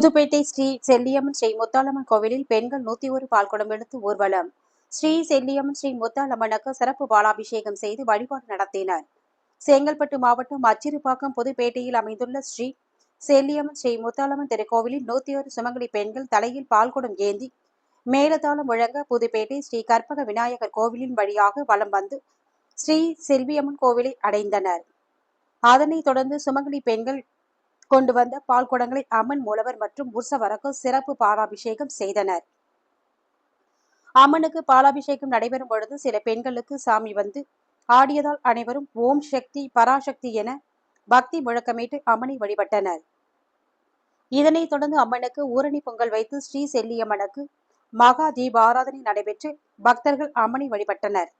புதுப்பேட்டை ஸ்ரீ செல்லியம்மன் ஸ்ரீ முத்தாலம்மன் கோவிலில் பெண்கள் நூத்தி ஒரு பால்குடம் எடுத்து ஊர்வலம். ஸ்ரீ செல்லியம்மன் ஸ்ரீ முத்தாலம்மனுக்கு சிறப்பு பாலாபிஷேகம் செய்து வழிபாடு நடத்தினர். செங்கல்பட்டு மாவட்டம் அச்சிறுபாக்கம் புதுப்பேட்டையில் அமைந்துள்ள ஸ்ரீ செல்லியம்மன் ஸ்ரீ முத்தாலம்மன் திருக்கோவிலில் நூத்தி ஒரு சுமங்கலி பெண்கள் தலையில் பால்குடம் ஏந்தி மேலதாளம் முழங்க புதுப்பேட்டை ஸ்ரீ கற்பக விநாயகர் கோவிலின் வழியாக வலம் வந்து ஸ்ரீ செல்வியம்மன் கோவிலை அடைந்தனர். அதனைத் தொடர்ந்து சுமங்கலி பெண்கள் கொண்டு வந்த பால் குடங்களை அம்மன் மூலவர் மற்றும் உற்சவருக்கு சிறப்பு பாலாபிஷேகம் செய்தனர். அம்மனுக்கு பாலாபிஷேகம் நடைபெறும் பொழுது சில பெண்களுக்கு சாமி வந்து ஆடியதால் அனைவரும் ஓம் சக்தி பராசக்தி என பக்தி முழக்கமிட்டு அம்மனை வழிபட்டனர். இதனைத் தொடர்ந்து அம்மனுக்கு ஊரணி பொங்கல் வைத்து ஸ்ரீ செல்லியம்மனுக்கு மகா தீப ஆராதனை நடைபெற்று பக்தர்கள் அம்மனை வழிபட்டனர்.